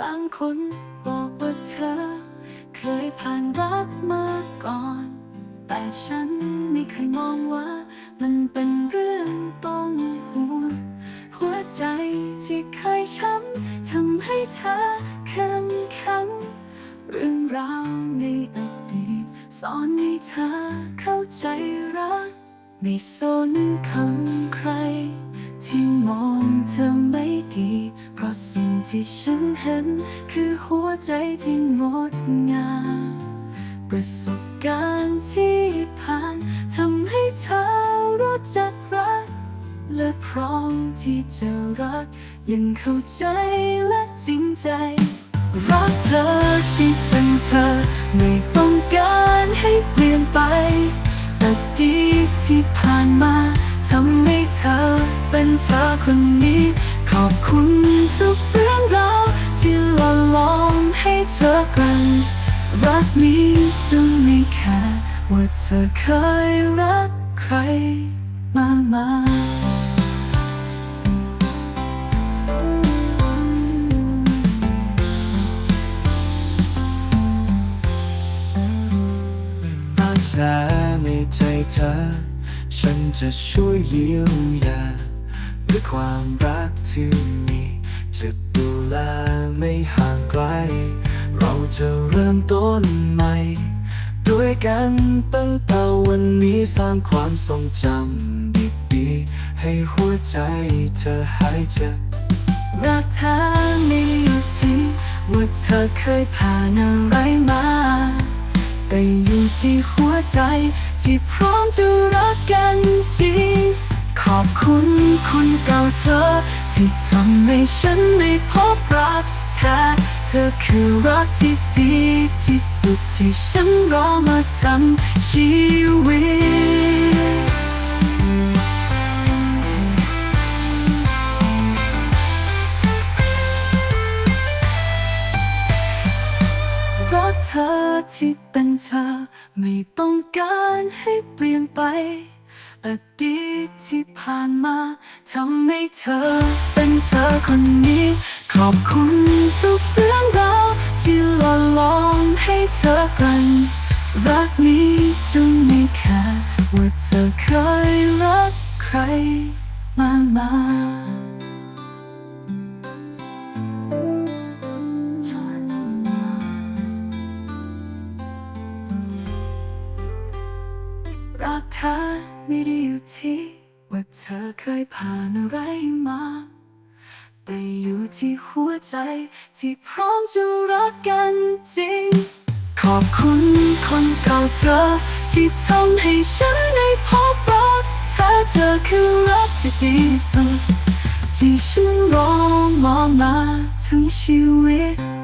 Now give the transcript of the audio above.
บางคนบอกว่าเธอ เคยผ่านรักมาก่อน แต่ฉันไม่เคยมองว่า มันเป็นเรื่องต้องห่วงหัวใจที่เคยช้ำทำให้เธอเข้มแข็งเรื่องราวในอดีตสอนให้เธอเข้าใจรัก ไม่สนคำใคร ที่มองเธอ ที่ฉันเห็น คือหัวใจที่งดงาม ประสบการณ์ที่ผ่านทำให้เธอรู้จักรัก และพร้อมที่จะรัก ยังเข้าใจและจริงใจ รักเธอที่เป็นเธอ ไม่ต้องการให้เปลี่ยนไปอดีที่ผ่านมาทำให้เธอเป็นเธอคนนี้ ขอบคุณทุก เรื่องราวที่ล่อลอมให้เธอกลันรักนี้จะไม่แค่ว่าเธอเคยรักใครมามารักแท้ในใจเธอ ฉันจะช่วยเยียวยาด้วยความรักที่มี จะเริ่มต้นใหม่ ด้วยกันตั้งแต่วันนี้สร้างความทรงจำดีๆ ให้หัวใจเธอหายเจ็บรักเธอมีอยู่ที่ว่าเธอเคยผ่านอะไรมา แต่อยู่ที่หัวใจที่พร้อมจะรักกันจริง ขอบคุณคุณเก่าเธอ ที่ทำให้ฉันได้พบรักแท้ เธอคือรักที่ดีที่สุดที่ฉันรอมาทั้งชีวิต รักเธอที่เป็นเธอ ไม่ต้องการให้เปลี่ยนไป อดีตที่ผ่านมาทำให้เธอเป็นเธอคนนี้ ขอบคุณทุกเรื่องราวที่หล่อหลอมให้เธอกัน รักนี้จงไม่แค่ว่าเธอเคยรักใครมามา ที่ว่าเธอเคยผ่านอะไรมา แต่อยู่ที่หัวใจที่พร้อมจะรักกันจริง ขอบคุณคนเก่าเธอ ที่ทำให้ฉันได้พบรักเธอเธอคือรักที่ดีสุดที่ฉันรอมองมาทั้งชีวิต